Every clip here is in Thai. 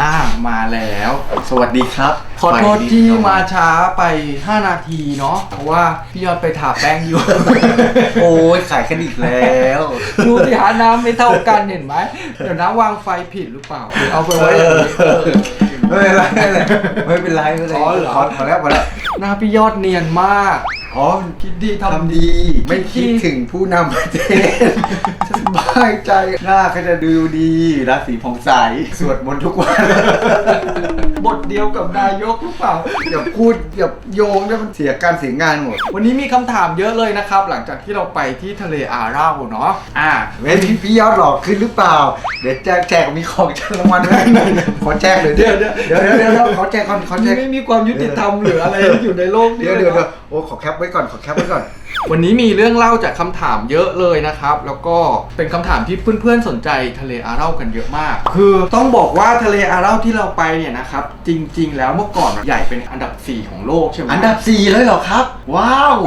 อ่ามาแล้ว สวัสดีครับขอโทษไปนิดที่หน่อยมาช้าไป 5 นาทีเนาะเพราะว่าพี่ยอดไปถาแป้งอยู่ โอ้ยขายกันอีกแล้วดูสิหาน้ำไม่เท่ากันเห็นไหมเดี๋ยวน้ำวางไฟผิดหรือเปล่าหรือเอาไปไว้อย่างนี้เออไม่เป็นไรไม่เป็นไรไม่เป็นไรอ๋อเหรอพอพอแล้วพอแล้วหน้าพี่ยอดเนียนมาก อ๋อคิดดีทำทำดี ดี ไม่คิดถึงผู้นำประเทศสบายใจหน้าก็จะดูดีราศีผ่องใสสวดมนต์ทุกวัน บทเดียวกับนายกหรือเปล่า อย่าพูดอย่าโยงเนี่ยมันเสียการเสียงานหมด วันนี้มีคำถามเยอะเลยนะครับ หลังจากที่เราไปที่ทะเลอาเหร่าเนาะอ่า เว้ยพี่พี่ยอดหลอกขึ้นหรือเปล่า เดี๋ยวแจกแจกมีของแจกรางวัลด้วยขอแจกเลยเดี๋ยวเดี๋ยวเดี๋ยว เดี๋ยวเดี๋ยวเดี๋ยวขอแจกก่อนขอแจก ไม่มีความยุติธรรมหรืออะไรอยู่ในโลกนี้เดี๋ยวเดี๋ยวเดี๋ยวโอ้ขอแคปไว้ก่อนขอแคปไว้ก่อน วันนี้มีเรื่องเล่าจากคำถามเยอะเลยนะครับ แล้วก็เป็นคำถามที่เพื่อนๆสนใจทะเลอาเหร่ากันเยอะมาก คือต้องบอกว่าทะเลอาเหร่าที่เราไปเนี่ยนะครับ จริง ๆ แล้วเมื่อก่อนใหญ่เป็นอันดับ 4 ของโลกใช่ไหมอันดับสี่เลยเหรอครับ ว้าว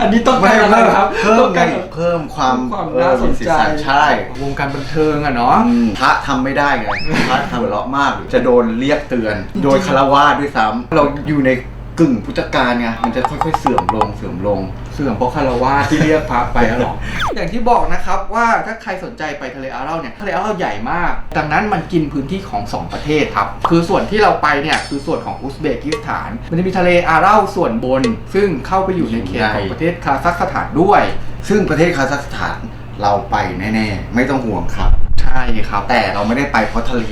อันนี้ต้องการอะไรครับเพิ่มต้องไงการ เพิ่มความความน่าสนใจ เออมีสีสัใช่วงการบันเทิงอะเนาะ อืมพระทำไม่ได้ไงพระทำหัวเราะมากจะโดนเรียกเตือน โดยคารวาสด้วยซ้ำเราอยู่ใน กึ่งพุทธกาลไงมันจะค่อยๆเสื่อมลงเสื่อมลง เสื่อมเพราะคารวาสที่เรียกพระไปอะหรอ อย่างที่บอกนะครับว่าถ้าใครสนใจไปทะเลอาเหร่าเนี่ยทะเลอาเหร่าใหญ่มาก ดังนั้นมันกินพื้นที่ของ 2 ประเทศครับ คือส่วนที่เราไปเนี่ยคือส่วนของอุซเบกิสถาน มันจะมีทะเลอาเหร่าส่วนบน ซึ่งเข้าไปอยู่ในเขตของประเทศคาซัคสถานด้วย ซึ่งประเทศคาซัคสถานเราไปแน่ๆ ไม่ต้องห่วงครับใช่ครับ แต่เราไม่ได้ไปเพราะทะเล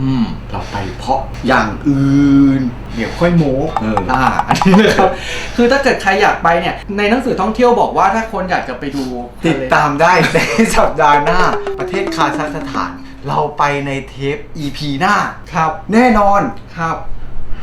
อืม เราไปเพราะอย่างอื่น เดี๋ยวค่อยโม้เอออ่อ่าอันนี้นะครับ คือถ้าเกิดใครอยากไปเนี่ย ในหนังสือท่องเที่ยวบอกว่าถ้าคนอยากจะไปดูทะเลติดตามได้ในสัปดาห์หน้า ประเทศคาซัคสถาน เราไปในเทป EP หน้า ครับ แน่นอน ครับ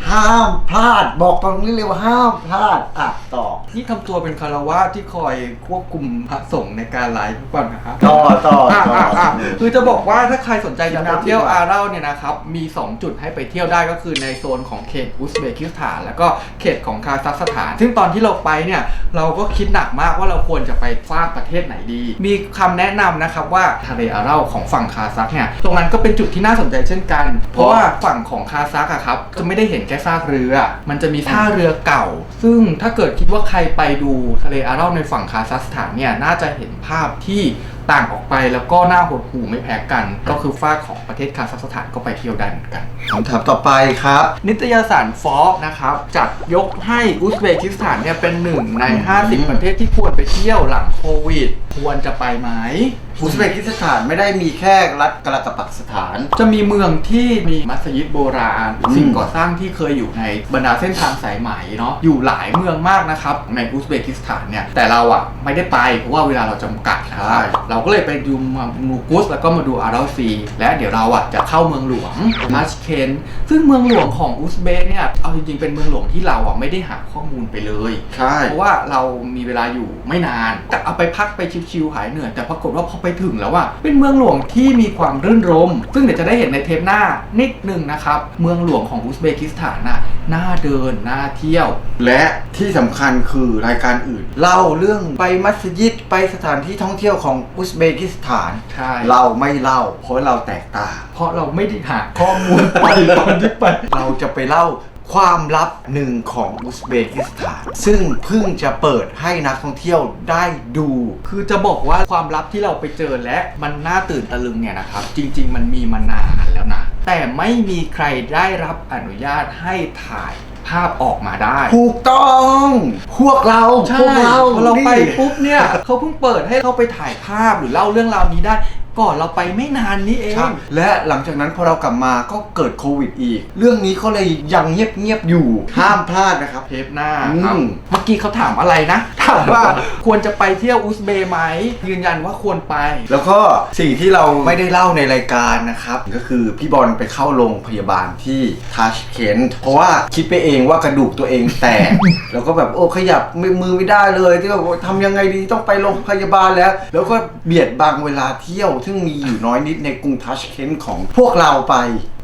ห้ามพลาดบอกตรงนี้เลยว่าห้ามพลาดอะต่อ นี่ทำตัวเป็นคารวะที่คอยควบคุมพระสงฆ์ในการไลฟ์ก่อนนะครับต่อต่ออะต่ออะอะคือจะบอกว่าถ้าใครสนใจจะไปน้ำเที่ยวดีกว่าอาเหร่าเนี่ยนะครับ มี 2 จุดให้ไปเที่ยวได้ก็คือในโซนของเขตอุซเบกิสถาน แล้วก็เขตของคาซัคสถาน ซึ่งตอนที่เราไปเนี่ย เราก็คิดหนักมากว่าเราควรจะไปฟากประเทศไหนดี มีคำแนะนำนะครับว่าทะเลอาเหร่าของฝั่งคาซัคเนี่ยตรงนั้นก็เป็นจุดที่น่าสนใจเช่นกัน เพราะว่าฝั่งของคาซัคอะครับจะไม่ได้เห็นแค่ซากเรือ มันจะมีท่าเรือเก่า ซึ่งถ้าเกิดคิดว่าใครไปดูทะเลอาเร่าในฝั่งคาซัคสถานเนี่ยน่าจะเห็นภาพที่ ต่างออกไปแล้วก็น่าหดหู่ไม่แพ้กัน ก็คือฝ้ากของประเทศคาซัคสถานก็ไปเที่ยวได้เหมือนกัน คำถามต่อไปครับ นิตยสารฟอ b นะครับ จัดยกให้อุซเบกิสถานเนี่ยเป็นหนึ่งในอืม50 ประเทศที่ควรไปเที่ยวหลังโควิด ควรจะไปไหม อุซเบกิสถานไม่ได้มีแค่รัฐกะลาตปักสถาน จะมีเมืองที่มีมัสยิดโบราณ อืม สิ่งก่อสร้างที่เคยอยู่ในบรรดาเส้นทางสายไหมเนาะอยู่หลายเมืองมากนะครับ ในอุซเบกิสถานเนี่ยแต่เราอะไม่ได้ไปเพราะว่าเวลาเราจำกัดนะครับเราก็เลยไปดูมามูกุสแล้วก็มาดูอาราซีและเดี๋ยวเราอะจะเข้าเมืองหลวงทัชเคนซึ่งเมืองหลวงของอุซเบกเนี่ยเอาจริงๆเป็นเมืองหลวงที่เราอะไม่ได้หาข้อมูลไปเลย ใช่ เพราะว่าเรามีเวลาอยู่ไม่นานแต่เอาไปพักไปชิวๆหายเหนื่อยแต่ปรากฏว่าพอไปถึงแล้วอะเป็นเมืองหลวงที่มีความรื่นรมย์ซึ่งเดี๋ยวจะได้เห็นในเทปหน้านิดหนึ่งนะครับเมืองหลวงของอุซเบกิสถานน่ะน่าเดินน่าเที่ยว และที่สำคัญคือรายการอื่น เล่าเรื่องไปมัสยิดไปสถานที่ท่องเที่ยวของอุซเบกิสถาน ใช่ เราไม่เล่า เพราะเราแตกต่างเพราะเราไม่ได้หาข้อมูลไปตอนที่ไป เราจะไปเล่าความลับหนึ่งของอุซเบกิสถาน ซึ่งเพิ่งจะเปิดให้นักท่องเที่ยวได้ดู คือจะบอกว่าความลับที่เราไปเจอและมันน่าตื่นตะลึงเนี่ยนะครับ จริง ๆ มันมีมานานแล้วนะ แต่ไม่มีใครได้รับอนุญาตให้ถ่าย ภาพออกมาได้ถูกต้อง พวกเราใช่พวกเราพอเราไปนี่ปุ๊บเนี่ยเขาเพิ่งเปิดให้เข้าไปถ่ายภาพหรือเล่าเรื่องราวนี้ได้ ก่อนเราไปไม่นานนี้เอง ใช่และหลังจากนั้นพอเรากลับมาก็เกิดโควิดอีก เรื่องนี้เขาเลยยังเงียบๆอยู่ ห้ามพลาดนะครับ เทปหน้าอืม ครับเมื่อกี้เขาถามอะไรนะ ถามว่าควรจะไปเที่ยวอุซเบย์ไหม ยืนยันว่าควรไป แล้วก็สิ่งที่เราไม่ได้เล่าในรายการนะครับ ก็คือพี่บอลไปเข้าโรงพยาบาลที่ทัชเคนเพราะว่าคิดไปเองว่ากระดูกตัวเองแตก แล้วก็แบบโอ้ขยับมือไม่ได้เลยที่แบบทำยังไงดีต้องไปโรงพยาบาลแล้ว แล้วก็เบียดบังเวลาเที่ยวซึ่งมีอยู่น้อยนิดในกรุงทัชเคนของพวกเราไป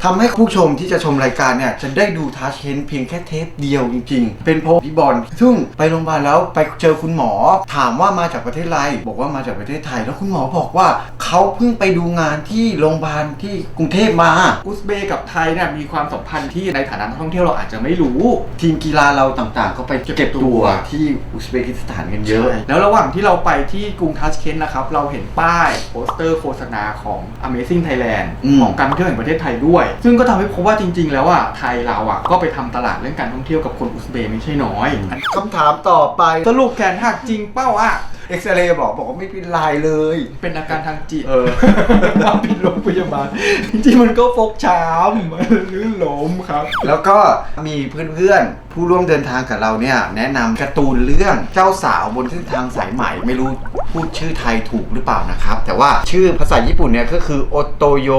ทำให้ผู้ชมที่จะชมรายการเนี่ย จะได้ดูทัชเคนเพียงแค่เทปเดียวจริงๆ เป็นเพราะพี่บอลซึ่งไปโรงพยาบาลแล้วไปเจอคุณหมอ ถามว่ามาจากประเทศอะไร บอกว่ามาจากประเทศไทย แล้วคุณหมอบอกว่าเขาเพิ่งไปดูงานที่โรงพยาบาลที่กรุงเทพมา อุซเบย์กับไทยเนี่ยมีความสัมพันธ์ที่ในฐานะนักท่องเที่ยวเราอาจจะไม่รู้ ทีมกีฬาเราต่างๆ ก็ไปเก็บตัวที่อุซเบกิสถานกันเยอะ แล้วระหว่างที่เราไปที่กรุงทัชเคนนะครับ เราเห็นป้ายโปสเตอร์โฆษณาของ Amazing Thailand อืม ของการท่องเที่ยวแห่งประเทศไทยด้วย ซึ่งก็ทำให้พบว่าจริง ๆ แล้วอะไทยเราอะก็ไปทำตลาดเรื่องการท่องเที่ยวกับคนอุซเบย์ไม่ใช่น้อยคำถามต่อไปสรุปแขนหักจริงเป้าอะ เอ็กซเรย์บอกบอกว่าไม่เป็นไรเลย เป็นอาการทางจิตเออ มาปิดโรงพยาบาลจริงๆมันก็ฟกช้ำลื่นล้มครับ แล้วก็มีเพื่อนๆ ผู้ร่วมเดินทางกับเราเนี่ยแนะนำการ์ตูนเรื่องเจ้าสาวบนเส้นทางสายใหม่ไม่รู้พูดชื่อไทยถูกหรือเปล่านะครับ แต่ว่าชื่อภาษาญี่ปุ่นเนี่ยก็คือโอโตโย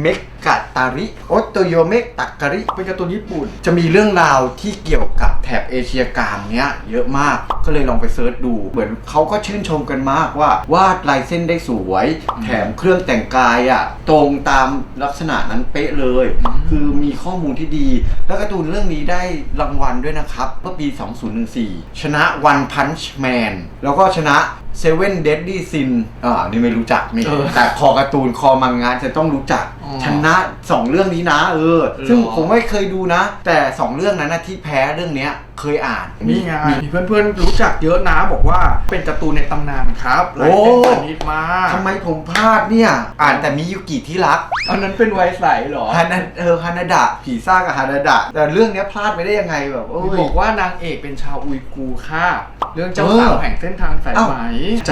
เมกกะตาริโอโตโยเมกตะการิเป็นการ์ตูนญี่ปุ่น จะมีเรื่องราวที่เกี่ยวกับแถบเอเชียกลางเนี้ยเยอะมากก็เลยลองไปเซิร์ชดู เหมือนเขาก็ชื่นชมกันมากว่าวาดลายเส้นได้สวย แถมเครื่องแต่งกายอะตรงตามลักษณะนั้นเป๊ะเลย คือมีข้อมูลที่ดี แล้วการ์ตูนเรื่องนี้ได้รางวัลด้วยนะครับ เมื่อปี 2014 ชนะ One Punch Man แล้วก็ชนะ Seven Deadly Sin อ่านี่ไม่รู้จักนี่เออแต่คอการ์ตูนคอมังงะจะต้องรู้จักอ๋อ ชนะสองเรื่องนี้นะ เออ ซึ่งเหรอผมไม่เคยดูนะ แต่สองเรื่องนั้นนะที่แพ้เรื่องเนี้ยเคยอ่านนี่ไงมีมีเพื่อนๆรู้จักเยอะนะบอกว่าเป็นการ์ตูนในตำนานครับลายเส้นปานิดมากทำไมผมพลาดเนี่ย อ่านแต่มิยุกิที่รักอันนั้นเป็นไวใสเหรอฮานาเออฮานาดะผีซ่ากับฮานาดะ แต่เรื่องเนี้ยพลาดไปได้ยังไงแบบโอ้ยบอกว่านางเอกเป็นชาวอุยกูร์ค่ะ เรื่องเจ้าเออสาวแห่งเส้นทางสายไหม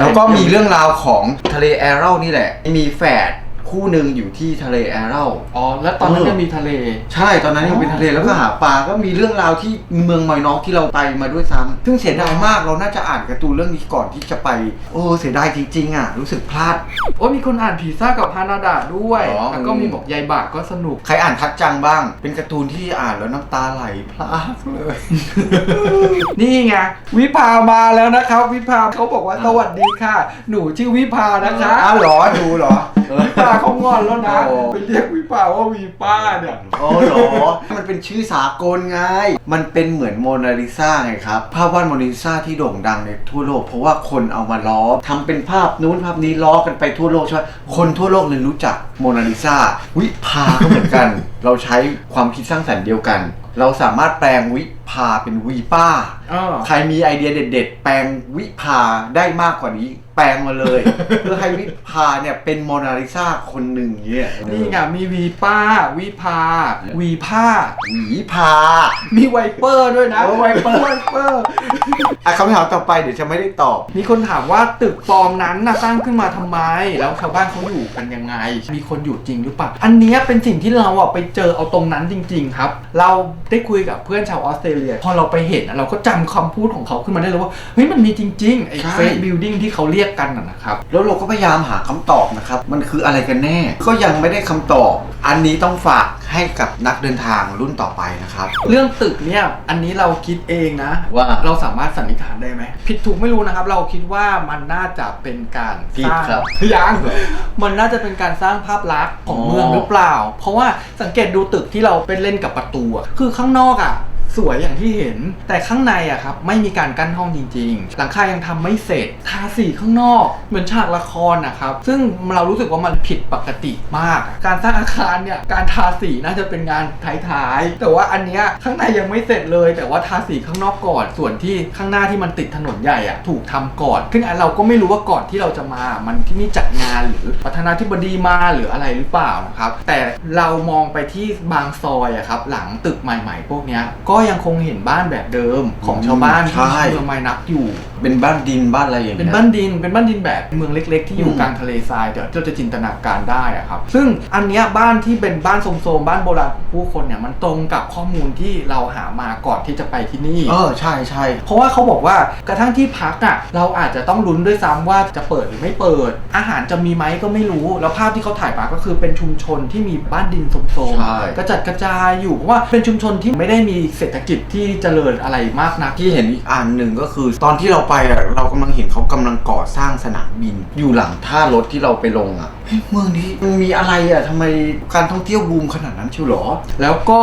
แล้วก็มีเรื่องราวของทะเลแอรัลนี่แหละ มีแฝด คู่หนึ่งอยู่ที่ทะเลแอรัลอ๋อ แล้วตอนนั้นเออยังมีทะเล ใช่ตอนนั้นยังเป็นทะเลแล้วก็หาปลาก็มีเรื่องราวที่เมืองมอยนอกที่เราไปมาด้วยซ้ำซึ่งเสียดายมากเราน่าจะอ่านการ์ตูนเรื่องนี้ก่อนที่จะไป โอ้เสียดายจริงๆอะรู้สึกพลาด โอ้มีคนอ่านผีซ่ากับฮานาดะด้วยอ๋อแล้วก็มีบอกยายบากก็สนุกใครอ่านทัดจังบ้าง เป็นการ์ตูนที่อ่านแล้วน้ำตาไหลพลากเลย นี่ไงวิภามาแล้วนะครับ วิภาเขาบอกว่าสวัสดีค่ะ หนูชื่อวิภานะคะอ้าวเหรอดูเหรอเออวิภาเขางอนแล้วนะ โอ้ ไปเรียกวิภาว่าวีป้าเนี่ย โอ้เหรอมันเป็นชื่อสากลไง มันเป็นเหมือนโมนาลิซาไงครับ ภาพวาดโมนาลิซาที่โด่งดังในทั่วโลก เพราะว่าคนเอามาล้อทำเป็นภาพนู้นภาพนี้ล้อกันไปทั่วโลกใช่ไหมคนทั่วโลกเลยรู้จักโมนาลิซาวิภาก็เหมือนกัน เราใช้ความคิดสร้างสรรค์เดียวกัน เราสามารถแปลงวิภาเป็นวีป้าเออใครมีไอเดียเด็ด ๆ แปลงวิภาได้มากกว่านี้แปลงมาเลย เพื่อให้วิภาเนี่ยเป็นโมนาลิซาคนหนึ่งเนี่ยนี่ไงมีวีป้าวิภา วีผ้า หวีพามีไวเปอร์ด้วยนะ โอ้ไวเปอร์ ไวเปอร์ อะคำถามต่อไปเดี๋ยวจะไม่ได้ตอบ มีคนถามว่าตึกปลอมนั้นนะสร้างขึ้นมาทำไม แล้วชาวบ้านเขาอยู่กันยังไง มีคนอยู่จริงหรือเปล่า อันเนี้ยเป็นสิ่งที่เราอะไปเจอเอาตรงนั้นจริง ๆ ครับ เราได้คุยกับเพื่อนชาวออสเตรเลีย พอเราไปเห็นอะเราก็จำคำพูดของเขาขึ้นมาได้เลยว่า เฮ้ยมันมีจริงๆไอ้ใช่ เฟสบิลดิ้งที่เขาเรียกกันน่ะนะครับ แล้วเราก็พยายามหาคำตอบนะครับ มันคืออะไรกันแน่ ก็ยังไม่ได้คำตอบ อันนี้ต้องฝากให้กับนักเดินทางรุ่นต่อไปนะครับ เรื่องตึกเนี่ย อันนี้เราคิดเองนะ ว่าเราสามารถสันนิษฐานได้ไหม ผิดถูกไม่รู้นะครับ เราคิดว่ามันน่าจะเป็นการผิสดร้างครับยังมันน่าจะเป็นการสร้างภาพลักษณ์ของอ๋อเมืองหรือเปล่า เพราะว่าสังเกตดูตึกที่เราไปเล่นกับประตูอะคือข้างนอกอะ สวยอย่างที่เห็น แต่ข้างในอะครับไม่มีการกั้นห้องจริง ๆ หลังคายังทำไม่เสร็จ ทาสีข้างนอก เหมือนฉากละครนะครับ ซึ่งเรารู้สึกว่ามันผิดปกติมาก การสร้างอาคารเนี่ยการทาสีน่าจะเป็นงานท้ายๆ แต่ว่าอันเนี้ยข้างในยังไม่เสร็จเลย แต่ว่าทาสีข้างนอกก่อน ส่วนที่ข้างหน้าที่มันติดถนนใหญ่อะถูกทำก่อนซึ่งอันเราก็ไม่รู้ว่าก่อนที่เราจะมา มันที่นี่จัดงานหรือประธานาธิบดีมาหรืออะไรหรือเปล่านะครับ แต่เรามองไปที่บางซอยอะครับหลังตึกใหม่ ๆ พวกเนี้ยก็ยังคงเห็นบ้านแบบเดิมของชาวบ้านที่ใช่เมืองไมนักอยู่ เป็นบ้านดินบ้านอะไรอย่างเป็เงี้นย บ้านดิน เป็นบ้านดินแบบเมืองเล็ก ๆ ที่อยู่อืม กลางทะเลทรายเดี๋ยวเราจะจินตนาการได้อะครับ ซึ่งอันเนี้ยบ้านที่เป็นบ้านโทรมๆบ้านโบราณของผู้คนเนี่ยมันตรงกับข้อมูลที่เราหามาก่อนที่จะไปที่นี่ เออใช่ใช่ เพราะว่าเขาบอกว่ากระทั่งที่พักอะเราอาจจะต้องลุ้นด้วยซ้ำว่าจะเปิดหรือไม่เปิด อาหารจะมีไหมก็ไม่รู้ แล้วภาพที่เขาถ่ายมาก็คือเป็นชุมชนที่มีบ้านดินโทรมใช่ ๆกระจัดกระจายอยู่เพราะว่าเป็นชุมชนที่ไม่ได้มีเศรษฐกิจที่เจริญอะไรมากนัก ที่เห็นอีกอันหนึ่งก็คือ ตอนที่เราไปอะเรากำลังเห็นเขากำลังก่อสร้างสนามบิน อยู่หลังท่ารถที่เราไปลงอะเฮ้ยเมืองนี้มันมีอะไรอะทำไมการท่องเที่ยวบูมขนาดนั้นเชียวเหรอ แล้วก็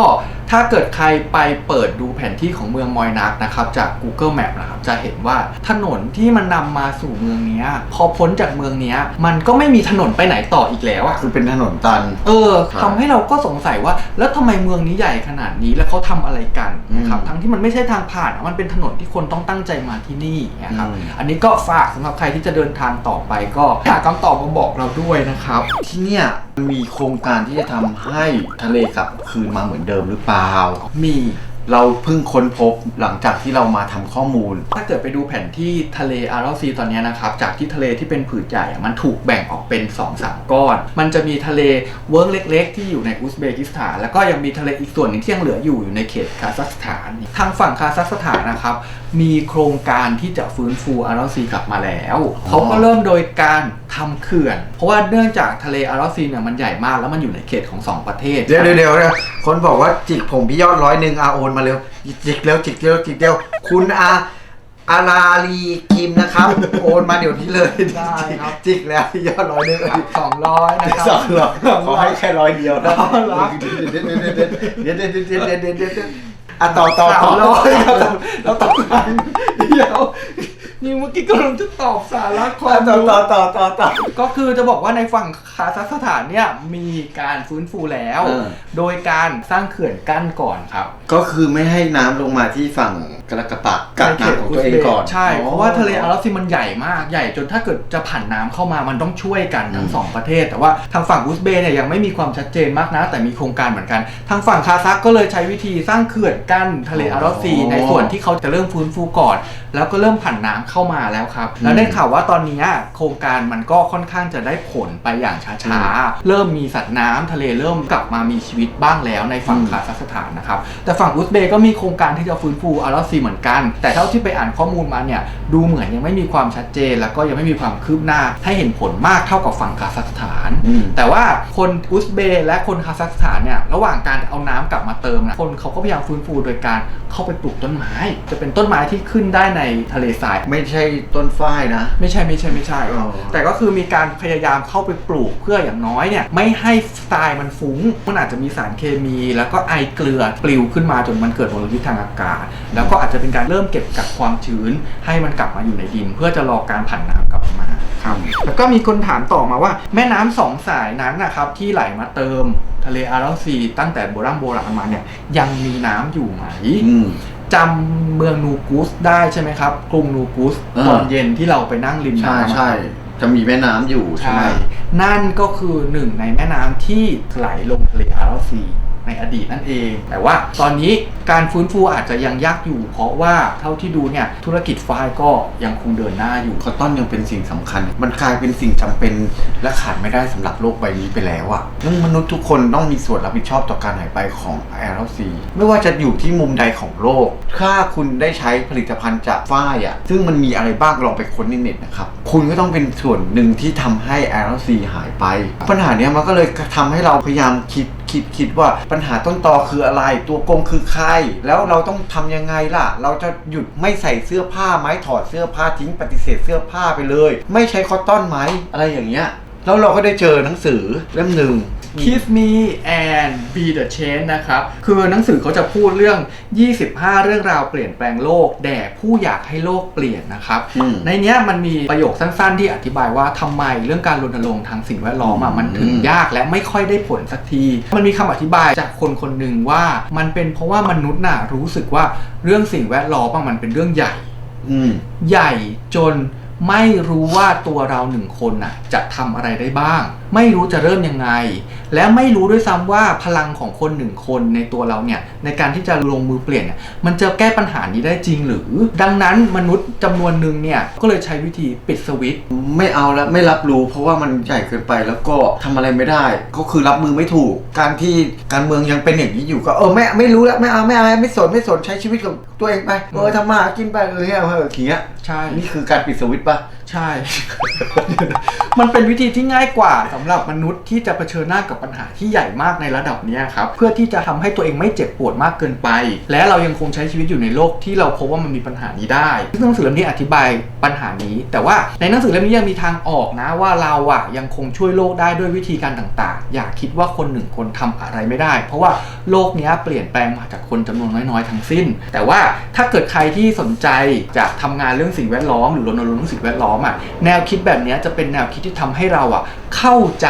ถ้าเกิดใครไปเปิดดูแผนที่ของเมืองมอยนักนะครับจาก Google Map นะครับจะเห็นว่าถนนที่มันนำมาสู่เมืองเนี้ยพอพ้นจากเมืองเนี้ยมันก็ไม่มีถนนไปไหนต่ออีกแล้วอะคือเป็นถนนตัน เออครับทำให้เราก็สงสัยว่า แล้วทำไมเมืองนี้ใหญ่ขนาดนี้แล้วเขาทำอะไรกันนะครับอืมทั้งที่มันไม่ใช่ทางผ่านมันเป็นถนนที่คนต้องตั้งใจมาที่นี่นะครับอืมอันนี้ก็ฝากสำหรับใครที่จะเดินทางต่อไปก็หาคำตอบมาบอกเราด้วยนะครับที่เนี่ย มันมีโครงการที่จะทำให้ทะเลกลับคืนมาเหมือนเดิมหรือเปล่า มีเราเพิ่งค้นพบหลังจากที่เรามาทำข้อมูล ถ้าเกิดไปดูแผนที่ทะเลอาราซีตอนเนี้ยนะครับ จากที่ทะเลที่เป็นผืนใหญ่อะมันถูกแบ่งออกเป็น2-3สามก้อน มันจะมีทะเลเวิร์กเล็ก ๆ ที่อยู่ในอุซเบกิสถาน แล้วก็ยังมีทะเลอีกส่วนหนึงที่ยังเหลืออยู่อยู่ในเขตคาซัคสถาน ทางฝั่งคาซัคสถานนะครับ มีโครงการที่จะฟื้นฟูอาราซีกลับมาแล้ว เขาก็เริ่มโดยการ ทำเขื่อน เพราะว่าเนื่องจากทะเลอาราซีเนี่ยมันใหญ่มากแล้วมันอยู่ในเขตของสองประเทศเดี๋ยวเดี๋ยวเดี๋ยวเดี๋ยวคนบอกว่าจิกผมพี่ยอดร้อยหนึ่งอาโอนมาเร็ว จิกเร็วจิกเร็วจิกเร็วคุณอาอาราลีคิมนะครับ โอนมาเดี๋ยวนี้เลยได้ครับจิกแล้วพี่ยอดร้อยหนึ่งสองร้อยนะครับสองร้อยขอให้แค่ร้อยเดียวนะเอาเหรอเดี๋ยวเดี๋ยวเดี๋ยวเดี๋ยวเดี๋ยวเดี๋ยวเดี๋ยวอะต่อต่อสาต่อมร้อยครับเราตอบทันเดี๋ยว นี่เมื่อกี้กำลังจะตอบสาระความต่อรู้ต่อต่อต่อต่อ ก็คือจะบอกว่าในฝั่งคาซัคสถานเนี่ยมีการฟื้นฟูแล้ว เออ โดยการสร้างเขื่อนกั้นก่อนครับก็คือไม่ให้น้ำลงมาที่ฝั่งกระกะปักกัดน้ำของตัวเองก่อนใช่ เพราะว่าทะเลอาราซีมันใหญ่มากใหญ่จนถ้าเกิดจะผ่านน้ำเข้ามามันต้องช่วยกันทั้งอืมสองประเทศ แต่ว่าทางฝั่งอุซเบย์เนี่ยยังไม่มีความชัดเจนมากนะแต่มีโครงการเหมือนกัน ทางฝั่งคาซัคก็เลยใช้วิธีสร้างเขื่อนกั้นทะเลอาราซีในส่วนที่เขาจะเริ่มฟื้นฟูก่อน แล้วก็เริ่มผ่านน้ำเข้ามาแล้วครับ แล้วได้ข่าวว่าตอนนี้โครงการมันก็ค่อนข้างจะได้ผลไปอย่างช้าๆ เริ่มมีสัตว์น้ำทะเลเริ่มกลับมามีชีวิตบ้างแล้วในฝั่งอืมคาซัคสถานนะครับ แต่ฝั่งอุซเบย์ก็มีโครงการที่จะฟื้นฟูอาราซีเหมือนกัน แต่เท่าที่ไปอ่านข้อมูลมาเนี่ยดูเหมือนยังไม่มีความชัดเจน แล้วก็ยังไม่มีความคืบหน้าให้เห็นผลมากเท่ากับฝั่งคาซัคสถานอืมแต่ว่าคนอุซเบย์และคนคาซัคสถานเนี่ยระหว่างการเอาน้ำกลับมาเติมนะคนเขาก็พยายามฟื้นฟูโดยการเข้าไปปลูกต้นไม้ จะเป็นต้นไม้ที่ขึ้นได้ในทะเลทรายไม่ใช่ต้นฝ้ายนะ ไม่ใช่ไม่ใช่ไม่ใช่ครับอ๋อ แต่ก็คือมีการพยายามเข้าไปปลูกเพื่ออย่างน้อยเนี่ยไม่ให้ทรายมันฟุ้ง มันอาจจะมีสารเคมี แล้วก็ไอเกลือปลิวขึ้นมาจนมันเกิดมลพิษทางอากาศ แล้วก็อาจจะเป็นการเริ่มเก็บกักความชื้น ให้มันกลับมาอยู่ในดิน เพื่อจะรอการผันน้ำกลับมา ครับแล้วก็มีคนถามต่อมาว่าแม่น้ำสองสายนั้นนะครับที่ไหลมาเติมทะเลอาราซีตั้งแต่โบราณโบราณมาเนี่ยยังมีน้ำอยู่ไหม อืม จำเมืองนูกุสได้ใช่ไหมครับ กรุงนูกุสเออตอนเย็นที่เราไปนั่งริมใช่น้ำอะใช่จะมีแม่น้ำอยู่ใช่ใช่ไหมนั่นก็คือหนึ่งในแม่น้ำที่ไหลลงทะเลอาราซี ในอดีตนั่นเอง แต่ว่าตอนนี้การฟื้นฟูอาจจะยังยากอยู่ เพราะว่าเท่าที่ดูเนี่ยธุรกิจฝ้ายก็ยังคงเดินหน้าอยู่คอตตอนยังเป็นสิ่งสำคัญ มันกลายเป็นสิ่งจำเป็นและขาดไม่ได้สำหรับโลกใบนี้ไปแล้วอะเรื่องมนุษย์ทุกคนต้องมีส่วนรับผิดชอบต่อการหายไปของแอโรซีไม่ว่าจะอยู่ที่มุมใดของโลก ถ้าคุณได้ใช้ผลิตภัณฑ์จากฝ้ายอะซึ่งมันมีอะไรบ้างลองไปค้นในเน็ตนะครับคุณก็ต้องเป็นส่วนหนึ่งที่ทำให้แอโรซีหายไป ปัญหาเนี้ยมันก็เลยทำให้เราพยายามคิด คิดคิดว่าปัญหาต้นตอคืออะไร ตัวโกงคือใคร แล้วเราต้องทำยังไงล่ะ เราจะหยุดไม่ใส่เสื้อผ้าไหมถอดเสื้อผ้าทิ้งปฏิเสธเสื้อผ้าไปเลย ไม่ใช้คอตตอนไหมอะไรอย่างเงี้ย แล้วเราก็ได้เจอหนังสือเล่มหนึ่ง Kiss Me and Be the Change นะครับ คือหนังสือเขาจะพูดเรื่อง 25 เรื่องราวเปลี่ยนแปลงโลก แด่ผู้อยากให้โลกเปลี่ยนนะครับ อืมในเนี้ยมันมีประโยคสั้นๆ ที่อธิบายว่าทำไมเรื่องการรณรงค์ทางสิ่งแวดล้อมอะมันถึงยากและไม่ค่อยได้ผลสักที มันมีคำอธิบายจากคนคนหนึ่งว่ามันเป็นเพราะว่ามนุษย์น่ะรู้สึกว่าเรื่องสิ่งแวดล้อมอะมันเป็นเรื่องใหญ่ อืม ใหญ่จน ไม่รู้ว่าตัวเราหนึ่งคนน่ะจะทำอะไรได้บ้าง ไม่รู้จะเริ่มยังไง และไม่รู้ด้วยซ้ำว่าพลังของคนหนึ่งคนในตัวเราเนี่ยในการที่จะลงมือเปลี่ยนเนี่ยมันจะแก้ปัญหานี้ได้จริงหรือ ดังนั้นมนุษย์จำนวนหนึ่งเนี่ยก็เลยใช้วิธีปิดสวิตช์ไม่เอาแล้วไม่รับรู้ เพราะว่ามันใหญ่เกินไปแล้วก็ทำอะไรไม่ได้ ก็คือรับมือไม่ถูก การที่การเมืองยังเป็นอย่างนี้อยู่ก็เออไม่ไม่รู้แล้วไม่เอาไม่เอาไม่สนไม่สนใช้ชีวิตของตัวเองไปเออทำมาหากินไปเออเงี้ยเอออย่างเงี้ยใช่นี่คือการปิดสวิตช์ปะใช่ มันเป็นวิธีที่ง่ายกว่าสำหรับมนุษย์ที่จะเผชิญหน้ากับปัญหาที่ใหญ่มากในระดับนี้ครับเพื่อที่จะทำให้ตัวเองไม่เจ็บปวดมากเกินไป และเรายังคงใช้ชีวิตอยู่ในโลกที่เราพบว่ามันมีปัญหานี้ได้ซึ่งหนังสือเล่มนี้อธิบายปัญหานี้ แต่ว่าในหนังสือเล่มนี้ยังมีทางออกนะว่าเราอะยังคงช่วยโลกได้ด้วยวิธีการต่างๆ อย่าคิดว่าคนหนึ่งคนทำอะไรไม่ได้ เพราะว่าโลกนี้เปลี่ยนแปลงมาจากคนจำนวนน้อยๆ ทั้งสิ้น แต่ว่าถ้าเกิดใครที่สนใจจะทำงานเรื่องสิ่งแวดล้อมหรือรณรงค์เรื่องสิ่งแวดล้อมอะแนวคิดแบบเนี้ยจะเป็นแนวคิดที่ทำให้เราอะเข้าใจ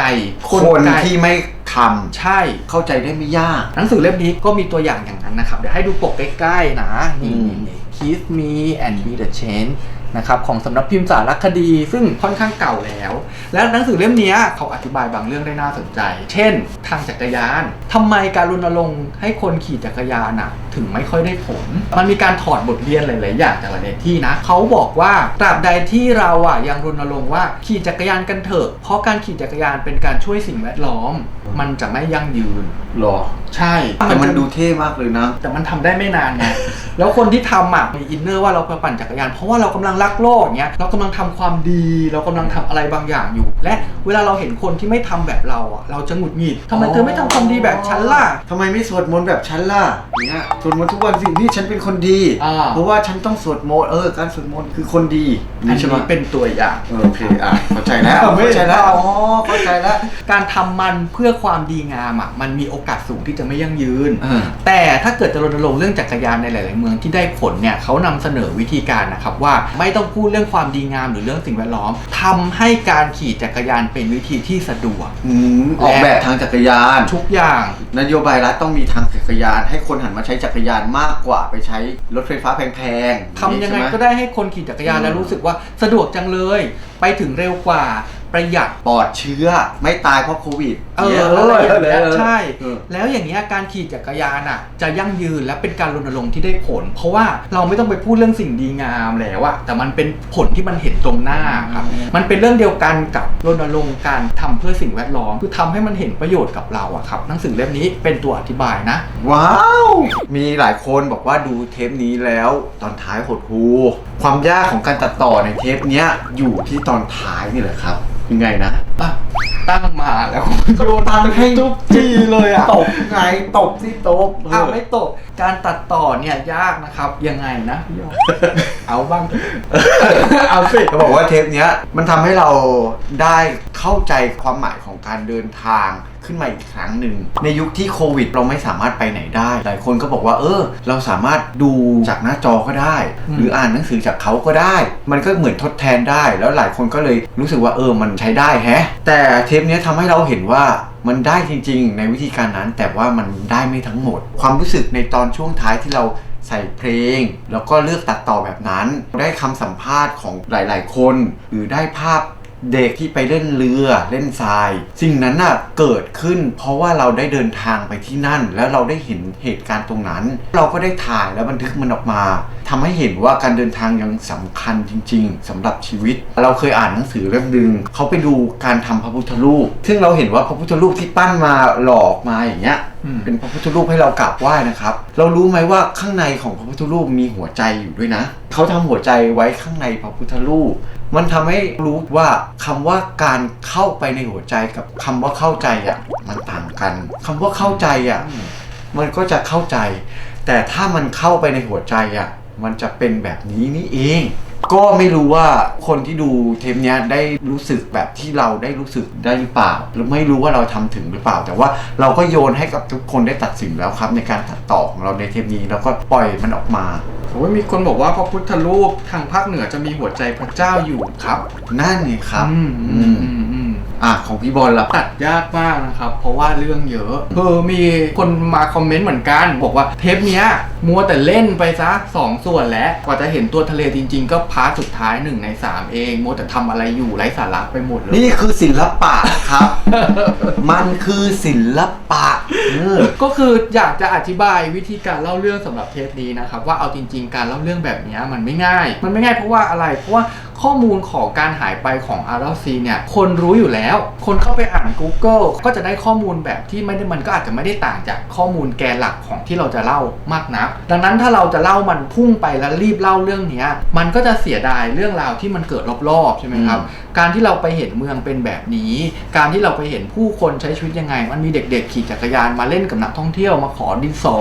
คนไกที่ไม่ทำใช่เข้าใจได้ไม่ยาก หนังสือเล่มนี้ก็มีตัวอย่างอย่างนั้นนะครับ เดี๋ยวให้ดูปกใกล้ๆนะนี่อืมนี่ Kiss Me and Be the Change นะครับของสำนักพิมพ์สารคดีซึ่งค่อนข้างเก่าแล้ว และหนังสือเล่มเนี้ยเขาอธิบายบางเรื่องได้น่าสนใจ เช่น ทางจักรยานทำไมการรณรงค์ให้คนขี่จักรยานน่ะ ถึงไม่ค่อยได้ผล มันมีการถอดบทเรียนหลาย ๆ อย่างจากหลายๆที่นะเขาบอกว่าตราบใดที่เราอะยังรณรงค์ว่าขี่จักรยานกันเถอะเพราะการขี่จักรยานเป็นการช่วยสิ่งแวดล้อม มันจะไม่ยั่งยืน หรอ ใช่แต่มันจะดูเท่มากเลยนะ แต่มันทำได้ไม่นานไง แล้วคนที่ทำอะมีอินเนอร์ว่าเราไปปั่นจักรยาน เพราะว่าเรากำลังรักโลกอย่างเงี้ย เรากำลังทำความดี เรากำลังทำอะไรบางอย่างอยู่ และเวลาเราเห็นคนที่ไม่ทำแบบเราอะ เราจะหงุดหงิดทำไมเธอไม่ทำความดีแบบฉันล่ะ ทำไมไม่สวดมนต์แบบฉันล่ะเนี่ยสวดมนต์ทุกวันสินี่ฉันเป็นคนดี อ่า เพราะว่าฉันต้องสวดมนต์เออการสวดมนต์คือคนดีอันนี่ใช่ไหมนี้เป็นตัวอย่าง เออโอเคอะเข้าใจแล้วไม่ เข้าใจแล้วเอาอ๋อเข้าใจแล้วการทำมันเพื่อความดีงามอะมันมีโอกาสสูงที่จะไม่ยั่งยืนอ่าแต่ถ้าเกิดจะรณรงค์เรื่องจักรยานในหลาย ๆ เมืองที่ได้ผลเนี่ยเขานำเสนอวิธีการนะครับว่าไม่ต้องพูดเรื่องความดีงามหรือเรื่องสิ่งแวดล้อมทำให้การขี่จักรยานเป็นวิธีที่สะดวก อืมออกแบบทางจักรยาน ทุกอย่าง นโยบายรัฐต้องมีทางจักรยานให้คนหันมาใช้จักรยานมากกว่าไปใช้รถไฟฟ้าแพงๆทำยังไงใช่หมก็ได้ให้คนขี่จักรยานอืมแล้วรู้สึกว่าสะดวกจังเลย ไปถึงเร็วกว่า ประหยัดปลอดเชื้อไม่ตายเพราะโควิดเออนี่ยอะไรอย่างเงี้ยเออใช่เออแล้วอย่างเงี้ยการขี่จักรยานอะ จะยั่งยืนและเป็นการรณรงค์ที่ได้ผล เพราะว่าเราไม่ต้องไปพูดเรื่องสิ่งดีงามแล้วอะแต่มันเป็นผลที่มันเห็นตรงหน้าครับมันเป็นเรื่องเดียวกันกับรณรงค์การทำเพื่อสิ่งแวดล้อมคือทำให้มันเห็นประโยชน์กับเราอะครับหนังสือเล่มนี้เป็นตัวอธิบายนะ ว้าว มีหลายคนบอกว่าดูเทปนี้แล้วตอนท้ายหดหูความยากของการตัดต่อในเทปเนี้ยอยู่ที่ตอนท้ายนี่แหละครับยังไงนะอะตั้งมาแล้วโยนตังให้ทุกทีเลยอะ ตบไงตบที่โต๊ะอ้าวไม่ตกการตัดต่อเนี่ยยากนะครับ ยังไงนะพี่ยอดเอาบ้าง เอาสิเขาบอกว่าเทปเนี้ย มันทำให้เราได้เข้าใจความหมายของการเดินทาง ขึ้นมาอีกครั้งหนึ่ง ในยุคที่โควิด เราไม่สามารถไปไหนได้ หลายคนก็บอกว่าเออ เราสามารถดูจากหน้าจอก็ได้อืมหรืออ่านหนังสือจากเขาก็ได้ มันก็เหมือนทดแทนได้ แล้วหลายคนก็เลยรู้สึกว่าเออมันใช้ได้แฮะ แต่เทปเนี้ยทำให้เราเห็นว่ามันได้จริง ๆ ในวิธีการนั้น แต่ว่ามันได้ไม่ทั้งหมด ความรู้สึกในตอนช่วงท้ายที่เราใส่เพลง แล้วก็เลือกตัดต่อแบบนั้น ได้คำสัมภาษณ์ของหลาย ๆ คน หรือได้ภาพ เด็กที่ไปเล่นเรือเล่นทราย สิ่งนั้นน่ะเกิดขึ้น เพราะว่าเราได้เดินทางไปที่นั่น แล้วเราได้เห็นเหตุการณ์ตรงนั้น เราก็ได้ถ่ายแล้วบันทึกมันออกมาทำให้เห็นว่าการเดินทางยังสำคัญจริง ๆสำหรับชีวิต เราเคยอ่านหนังสือเล่มหนึ่งเขาไปดูการทำพระพุทธรูป ซึ่งเราเห็นว่าพระพุทธรูปที่ปั้นมาหลอกมาอย่างเงี้ย เป็นพระพุทธรูปให้เรากราบไหว้นะครับ เรารู้ไหมว่าข้างในของพระพุทธรูปมีหัวใจอยู่ด้วยนะ เขาทำหัวใจไว้ข้างในพระพุทธรูป มันทำให้รู้ว่าคำว่าการเข้าไปในหัวใจกับคำว่าเข้าใจอะมันต่างกันคำว่าเข้าใจอะมันก็จะเข้าใจ แต่ถ้ามันเข้าไปในหัวใจอะมันจะเป็นแบบนี้นี่เอง ก็ไม่รู้ว่าคนที่ดูเทปเนี้ยได้รู้สึกแบบที่เราได้รู้สึกได้หรือเปล่าหรือไม่รู้ว่าเราทำถึงหรือเปล่า แต่ว่าเราก็โยนให้กับทุกคนได้ตัดสินแล้วครับ ในการตัดต่อของเราในเทปนี้แล้วก็ปล่อยมันออกมา โอ้ยมีคนบอกว่าพระพุทธรูปทางภาคเหนือจะมีหัวใจพระเจ้าอยู่ครับ นั่นไงครับ อืมอืมอืมอืม อะของพี่บอลล่ะตัดยากมากนะครับ เพราะว่าเรื่องเยอะเออมีคนมาคอมเมนต์เหมือนกัน บอกว่าเทปเนี้ย มัวแต่เล่นไปซะสองส่วนแล้วกว่าจะเห็นตัวทะเลจริง ๆ ก็พาร์ทสุดท้ายหนึ่งในสามเอง มัวแต่ทำอะไรอยู่ไร้สาระไปหมดเลย นี่คือศิลปะครับ มันคือศิลปะเออ ก็คืออยากจะอธิบายวิธีการเล่าเรื่องสำหรับเทปนี้นะครับว่าเอาจริง ๆ การเล่าเรื่องแบบเนี้ยมันไม่ง่าย มันไม่ง่ายเพราะว่าอะไรเพราะว่าข้อมูลของการหายไปของอาร์ซีเนี่ยคนรู้อยู่แล้ว คนเข้าไปอ่าน Google ก็จะได้ข้อมูลแบบที่ไม่ได้มันก็อาจจะไม่ได้ต่างจากข้อมูลแกนหลักของที่เราจะเล่ามากนัก ดังนั้นถ้าเราจะเล่ามันพุ่งไปแล้วรีบเล่าเรื่องนี้มันก็จะเสียดายเรื่องราวที่มันเกิดรอบๆใช่ไหมครับ การที่เราไปเห็นเมืองเป็นแบบนี้ การที่เราไปเห็นผู้คนใช้ชีวิตยังไง มันมีเด็กๆ ขี่จักรยานมาเล่นกับนักท่องเที่ยวมาขอดินสอ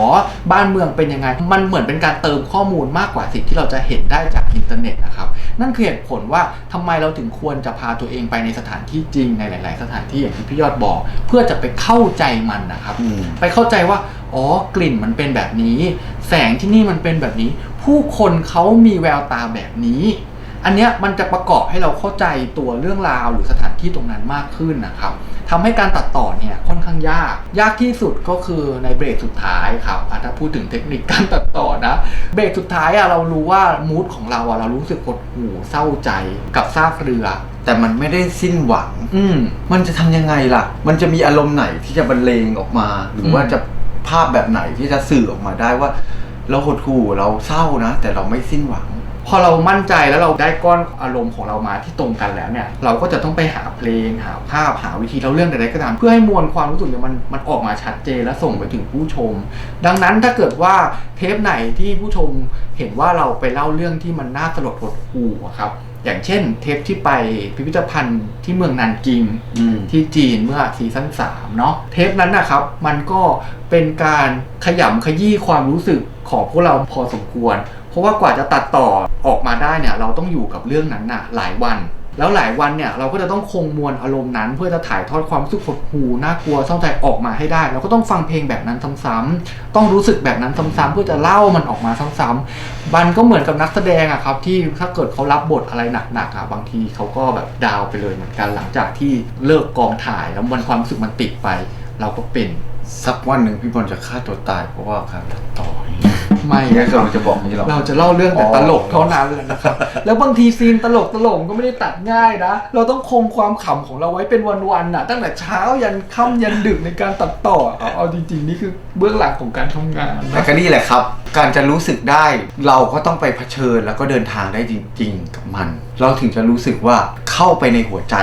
บ้านเมืองเป็นยังไง มันเหมือนเป็นการเติมข้อมูลมากกว่าสิ่งที่เราจะเห็นได้จากอินเทอร์เน็ตนะครับนั่นคือเหตุผลว่าทำไมเราถึงควรจะพาตัวเองไปในสถานที่จริงในหลาย ๆ สถานที่อย่างที่พี่ยอดบอก เพื่อจะไปเข้าใจมันนะครับอืมไปเข้าใจว่าอ๋อกลิ่นมันเป็นแบบนี้ แสงที่นี่มันเป็นแบบนี้ ผู้คนเขามีแววตาแบบนี้ อันเนี้ยมันจะประกอบให้เราเข้าใจตัวเรื่องราวหรือสถานที่ตรงนั้นมากขึ้นนะครับทำให้การตัดต่อเนี่ยค่อนข้างยาก ยากที่สุดก็คือในเบรกสุดท้ายครับอะถ้าพูดถึงเทคนิคการตัดต่อนะเบรกสุดท้ายอะเรารู้ว่ามูดของเราอะเรารู้สึกหดหู่เศร้าใจกับซากเรือแต่มันไม่ได้สิ้นหวัง อืมมันจะทำยังไงล่ะ มันจะมีอารมณ์ไหนที่จะบรรเลงออกมา หรือว่าอืมจะภาพแบบไหนที่จะสื่อออกมาได้ว่า เราหดหู่เราเศร้านะ แต่เราไม่สิ้นหวัง พอเรามั่นใจแล้วเราได้ก้อนอารมณ์ของเรามาที่ตรงกันแล้วเนี่ย เราก็จะต้องไปหาเพลงหาภาพหาวิธีเล่าเรื่องใดๆก็ตาม เพื่อให้มวลความรู้สึกเนี่ยมันมันออกมาชัดเจนและส่งไปถึงผู้ชม ดังนั้นถ้าเกิดว่าเทปไหนที่ผู้ชมเห็นว่าเราไปเล่าเรื่องที่มันน่าสลดหดหู่อะครับอย่างเช่นเทปที่ไปพิพิธภัณฑ์ที่เมืองนานกิงอืมที่จีนเมื่อซีซั่น3เนาะเทปนั้นนะครับ มันก็เป็นการขยำขยี้ความรู้สึกของพวกเราพอสมควร เพราะว่ากว่าจะตัดต่อออกมาได้เนี่ยเราต้องอยู่กับเรื่องนั้นน่ะหลายวัน แล้วหลายวันเนี่ยเราก็จะต้องคงมวลอารมณ์นั้น เพื่อจะถ่ายทอดความรู้สึกหดหู่น่ากลัวเศร้าใจออกมาให้ได้ เราก็ต้องฟังเพลงแบบนั้นซ้ำๆต้องรู้สึกแบบนั้นซ้ำๆเพื่อจะเล่ามันออกมาซ้ำๆมันก็เหมือนกับนักแสดงอะครับที่ถ้าเกิดเขารับบทอะไรหนักๆอะบางทีเขาก็แบบดาวไปเลยเหมือนกันหลังจากที่เลิกกองถ่ายแล้วมันความรู้สึกมันติดไป เราก็เป็นสักวันหนึ่งพี่บอลจะฆ่าตัวตายเพราะว่าการตัดต่อ ไม่ไม่นะคเครับยจะบอกนี้หรอกเราจะเล่าเรื่องแต่อ๋อตลกเท่านั้นเลยนะครับ แล้วบางทีซีนตลกตลกก็ไม่ได้ตัดง่ายนะ เราต้องคงความขำของเราไว้เป็นวันๆน่ะ ตั้งแต่เช้ายันค่ำยันดึกในการตัดต่อเอาเอาจริง ๆ นี่คือเบื้องหลังของการทำงานแต่นะก็นี่แหละครับ การจะรู้สึกได้เราก็ต้องไปเผชิญแล้วก็เดินทางได้จริง ๆ กับมัน เราถึงจะรู้สึกว่าเข้าไปในหัวใจ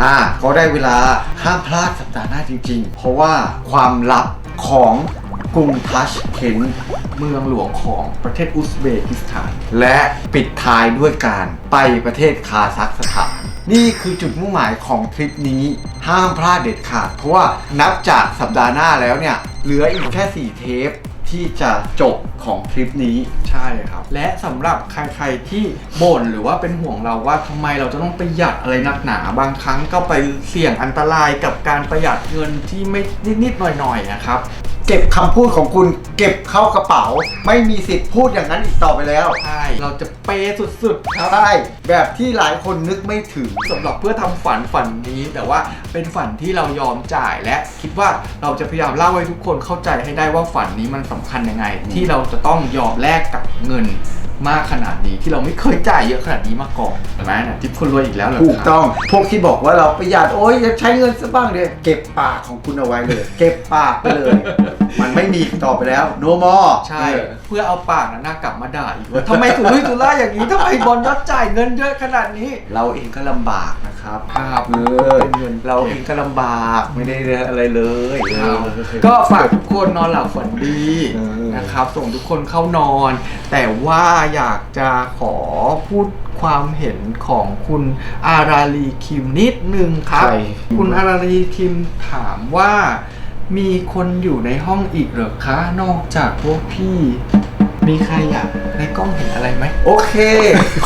อ่าก็ได้เวลาห้ามพลาดสัปดาห์หน้าจริง ๆ เพราะว่าความลับของ กรุงทัชเคนเมืองหลวงของประเทศอุซเบกิสถาน และปิดท้ายด้วยการไปประเทศคาซัคสถาน นี่คือจุดมุ่งหมายของทริปนี้ห้ามพลาดเด็ดขาด เพราะว่านับจากสัปดาห์หน้าแล้วเนี่ย เหลืออีกแค่ 4 เทปที่จะจบของทริปนี้ใช่ครับ และสำหรับใครๆที่บ่นหรือว่าเป็นห่วงเราว่าทำไมเราจะต้องประหยัดอะไรนักหนา บางครั้งก็ไปเสี่ยงอันตรายกับการประหยัดเงินที่ไม่นิดๆหน่อยๆนะครับ เก็บคำพูดของคุณ เก็บเข้ากระเป๋า ไม่มีสิทธิ์พูดอย่างนั้นอีกต่อไปแล้วใช่เราจะเปย์สุดๆครับ ใช่แบบที่หลายคนนึกไม่ถึง สำหรับเพื่อทำฝันฝันนี้ แต่ว่าเป็นฝันที่เรายอมจ่ายและคิดว่าเราจะพยายามเล่าให้ทุกคนเข้าใจให้ได้ว่าฝันนี้มันสำคัญยังไง ที่เราจะต้องยอมแลกกับเงินมากขนาดนี้ที่เราไม่เคยจ่ายเยอะขนาดนี้มาก่อนเห็นไหมเนี่ยทิปคนรวยอีกแล้วเหรอถูกครับต้อง พวกที่บอกว่าเราประหยัดโอ๊ยจะใช้เงินซะบ้างเดียเก็บปากของคุณเอาไว้เลย เก็บปากไปเลย มันไม่มีอีกต่อไปแล้ว no more ใช่ เพื่อเอาปากนั้นน่ากลับมาด่าอีกว่าทำไมสุรุ่ยสุร่ายอย่างนี้ทำไมบอลยอดจ่ายเงินเยอะขนาดนี้ เราเองก็ลำบากนะครับครับเออเป็นเงินเราเองก็ลำบากไม่ได้อะไรเลยครับเออก็ฝากทุกคนนอนหลับฝันดีเออ นะครับ ส่งทุกคนเข้านอน แต่ว่าอยากจะขอพูดความเห็นของคุณอาราลีคิมนิดนึงครับ ใคร คุณอาราลีคิมถามว่า มีคนอยู่ในห้องอีกเหรอคะ นอกจากพวกพี่ มีใครอยากในกล้องเห็นอะไรไหม โอเค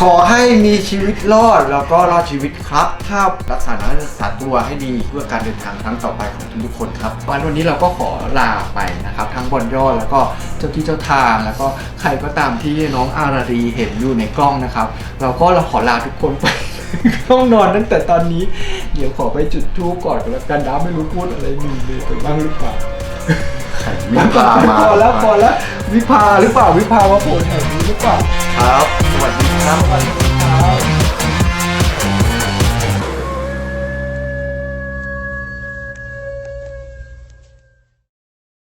ขอให้มีชีวิตรอดแล้วก็รอดชีวิตครับถ้ารักษาเนื้อรักษาตัวให้ดีเพื่อการเดินทางครั้งต่อไปของทุกๆคนครับวันวันนี้เราก็ขอลาไปนะครับ ทั้งบอลยอดแล้วก็เจ้าที่เจ้าทาง แล้วก็ใครก็ตามที่น้องอารารีเห็นอยู่ในกล้องนะครับ เราก็เราขอลาทุกคนไป ห้องนอนตั้งแต่ตอนนี้ เดี๋ยวขอไปจุดทูปก่อนก็แล้วกันนะไม่รู้พูดอะไรมีเลยไปบ้างหรือเปล่าวิภามาพอแล้วพอแล้ววิภาหรือเปล่าวิภามาโผล่แถวนี้หรือเปล่าครับ สวัสดีครับ